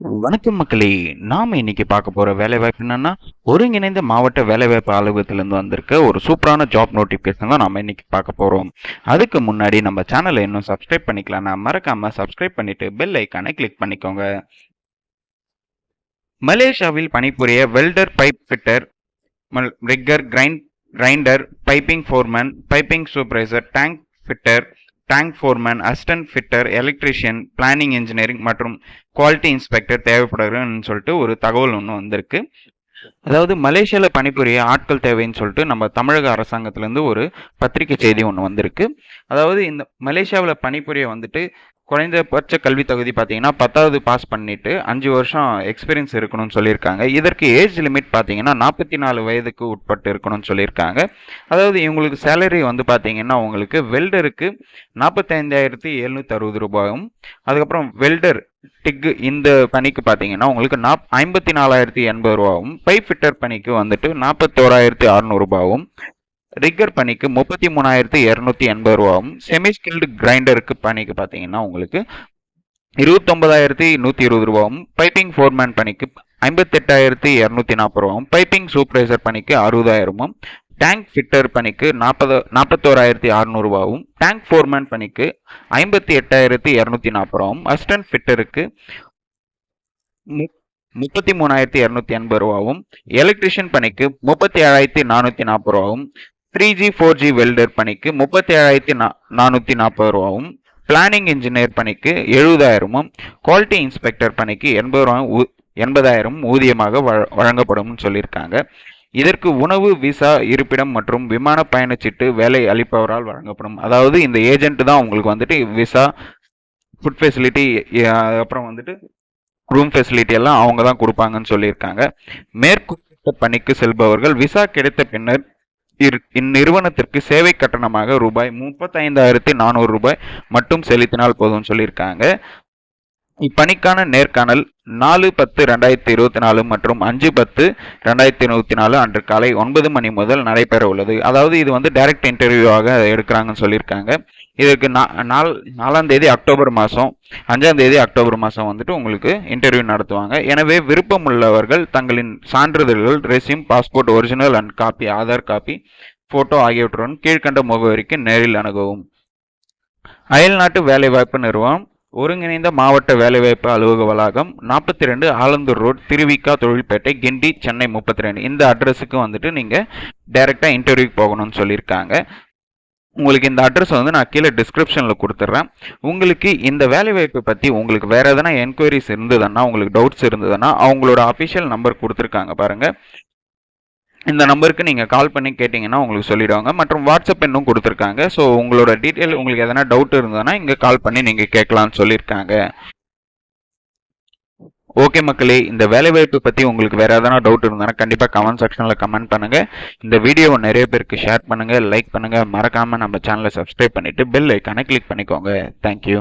வணக்கம் மக்களே நாம இன்னைக்கு பார்க்க போகிற வேலைவாய்ப்பு என்னன்னா ஒருங்கிணைந்த மாவட்ட வேலைவாய்ப்பு அலுவலகத்திலேருந்து வந்திருக்க ஒரு சூப்பரான ஜாப் நோட்டிஃபிகேஷன் தான் நம்ம இன்னைக்கு பார்க்க போகிறோம் அதுக்கு முன்னாடி நம்ம சேனலை இன்னும் சப்ஸ்கிரைப் பண்ணிக்கலாம்னா மறக்காமல் சப்ஸ்கிரைப் பண்ணிட்டு பெல் ஐக்கானை கிளிக் பண்ணிக்கோங்க. மலேசியாவில் பணிபுரிய welder pipe fitter rigger grind grinder piping foreman piping supervisor tank fitter tank foreman assistant fitter electrician planning engineering மற்றும் குவாலிட்டி இன்ஸ்பெக்டர் தேவைப்படுகிறன்னு சொல்லிட்டு ஒரு தகவல் ஒன்று வந்திருக்கு. அதாவது மலேசியாவில் பணிபுரிய ஆட்கள் தேவைன்னு சொல்லிட்டு நம்ம தமிழக அரசாங்கத்திலேருந்து ஒரு பத்திரிகை செய்தி ஒன்று வந்திருக்கு. அதாவது இந்த மலேசியாவில் பணிபுரிய வந்துட்டு குறைந்தபட்ச கல்வி தகுதி பார்த்தீங்கன்னா பத்தாவது பாஸ் பண்ணிட்டு அஞ்சு வருஷம் எக்ஸ்பீரியன்ஸ் இருக்கணும்னு சொல்லியிருக்காங்க. இதற்கு ஏஜ் லிமிட் பார்த்தீங்கன்னா நாற்பத்தி நாலு வயதுக்கு உட்பட்டு இருக்கணும்னு சொல்லியிருக்காங்க. அதாவது இவங்களுக்கு சேலரி வந்து பார்த்தீங்கன்னா உங்களுக்கு வெல்டருக்கு நாற்பத்தைந்தாயிரத்தி எழுநூற்றி அறுபது ரூபாயும் அதுக்கப்புறம் வெல்டர் டிக்கு இந்த பணிக்கு பார்த்தீங்கன்னா உங்களுக்கு நாப் ஐம்பத்தி நாலாயிரத்தி எண்பது ரூபாவும் பைப் ஃபிட்டர் பணிக்கு வந்துட்டு நாற்பத்தோராயிரத்தி அறநூறுபாவும் ரிக்கர் பணிக்கு முப்பத்தி மூணாயிரத்தி இரநூத்தி எண்பது ரூபாவும் செமி ஸ்கில்டு கிரைண்டருக்கு பணிக்கு பார்த்தீங்கன்னா உங்களுக்கு இருபத்தொன்பதாயிரத்தி நூற்றி இருபது ரூபாவும் பைப்பிங் ஃபோர்மேன் பணிக்கு ஐம்பத்தெட்டாயிரத்தி இரநூத்தி நாற்பது ரூபாவும் பைப்பிங் சூப்பர்வைசர் பணிக்கு அறுபதாயிரமும் டேங்க் ஃபிட்டர் பணிக்கு நாற்பது நாற்பத்தோராயிரத்தி அறநூறுபாவும் டேங்க் ஃபோர்மேன் பணிக்கு ஐம்பத்தி எட்டாயிரத்தி இரநூத்தி நாற்பது ரூபாவும் அசிஸ்டன்ட் ஃபிட்டருக்கு முப்பத்தி மூணாயிரத்தி இரநூத்தி எண்பது ரூபாவும் எலக்ட்ரிஷியன் பணிக்கு முப்பத்தி ஏழாயிரத்தி நானூற்றி நாற்பது ரூபாவும் three G four G welder பணிக்கு முப்பத்தி ஏழாயிரத்தி நா நானூற்றி நாற்பது ரூபாவும் பிளானிங் இன்ஜினியர் பணிக்கு எழுபதாயிரமும் குவாலிட்டி இன்ஸ்பெக்டர் பணிக்கு எண்பது ரூபாயும் எண்பதாயிரம் ஊதியமாக வழங்கப்படும் சொல்லியிருக்காங்க. இதற்கு உணவு விசா இருப்பிடம் மற்றும் விமான பயணச்சீட்டு வேலை அளிப்பவரால் வழங்கப்படும். அதாவது இந்த ஏஜென்ட் தான் உங்களுக்கு வந்துட்டு விசா ஃபுட் ஃபெசிலிட்டி அப்புறம் வந்துட்டு ரூம் ஃபெசிலிட்டி எல்லாம் அவங்க தான் கொடுப்பாங்கன்னு சொல்லியிருக்காங்க. மேற்குறிப்பிட்ட பணிக்கு செல்பவர்கள் விசா கிடைத்த பின்னர் இந்நிறுவனத்திற்கு சேவை கட்டணமாக ரூபாய் முப்பத்தைந்தாயிரத்தி நானூறு ரூபாய் மட்டும் செலுத்தினால் போதும்னு சொல்லியிருக்காங்க. இப்பணிக்கான நேர்காணல் நாலு பத்து ரெண்டாயிரத்தி இருபத்தி நாலு மற்றும் அஞ்சு பத்து ரெண்டாயிரத்தி இருபத்தி நாலு அன்று காலை ஒன்பது மணி முதல் நடைபெற உள்ளது. அதாவது இது வந்து டைரக்ட் இன்டர்வியூவாக எடுக்கிறாங்கன்னு சொல்லியிருக்காங்க. இதற்கு நால் நாலாம் தேதி அக்டோபர் மாதம் அஞ்சாம் தேதி அக்டோபர் மாதம் வந்துட்டு உங்களுக்கு இன்டர்வியூ நடத்துவாங்க. எனவே விருப்பம் உள்ளவர்கள் தங்களின் சான்றிதழ்கள் resume passport original and copy Aadhaar copy photo ஆகியவற்றுடன் கீழ்கண்ட முகவரிக்கு நேரில் அணுகவும். அயல்நாட்டு வேலைவாய்ப்பு நிறுவனம் ஒருங்கிணைந்த மாவட்ட வேலைவாய்ப்பு அலுவலக வளாகம் நாற்பத்தி ரெண்டு ஆலந்தூர் ரோட் திருவிக்கா தொழில்பேட்டை கிண்டி சென்னை முப்பத்தி ரெண்டு இந்த அட்ரஸுக்கு வந்துட்டு நீங்கள் டைரெக்டாக இன்டர்வியூக்கு போகணும்னு சொல்லியிருக்காங்க. உங்களுக்கு இந்த அட்ரஸ் வந்து நான் கீழே டிஸ்கிரிப்ஷனில் கொடுத்துட்றேன் உங்களுக்கு இந்த வேலை வாய்ப்பை பற்றி உங்களுக்கு வேறு எதனா என்கொயரிஸ் இருந்ததுன்னா உங்களுக்கு டவுட்ஸ் இருந்ததுன்னா அவங்களோட அஃபிஷியல் நம்பர் கொடுத்துருக்காங்க பாருங்கள் இந்த நம்பருக்கு நீங்கள் கால் பண்ணி கேட்டிங்கன்னா உங்களுக்கு சொல்லிடுவாங்க. மற்றும் வாட்ஸ்அப் இன்னும் கொடுத்துருக்காங்க. ஸோ உங்களோட டீட்டெயில் உங்களுக்கு எதனா டவுட் இருந்ததுன்னா இங்கே கால் பண்ணி நீங்கள் கேட்கலான்னு சொல்லியிருக்காங்க. ஓகே மக்களே இந்த வேலைவாய்ப்பு பற்றி உங்களுக்கு வேறு எதனா டவுட் இருந்தாலும் கண்டிப்பாக கமெண்ட் செக்ஷனில் கமெண்ட் பண்ணுங்கள் இந்த வீடியோவை நிறைய பேருக்கு ஷேர் பண்ணுங்கள் லைக் பண்ணுங்கள் மறக்காமல் நம்ம சேனலை சப்ஸ்கிரைப் பண்ணிவிட்டு பெல் ஐக்கானை கிளிக் பண்ணிக்கோங்க. தேங்க்யூ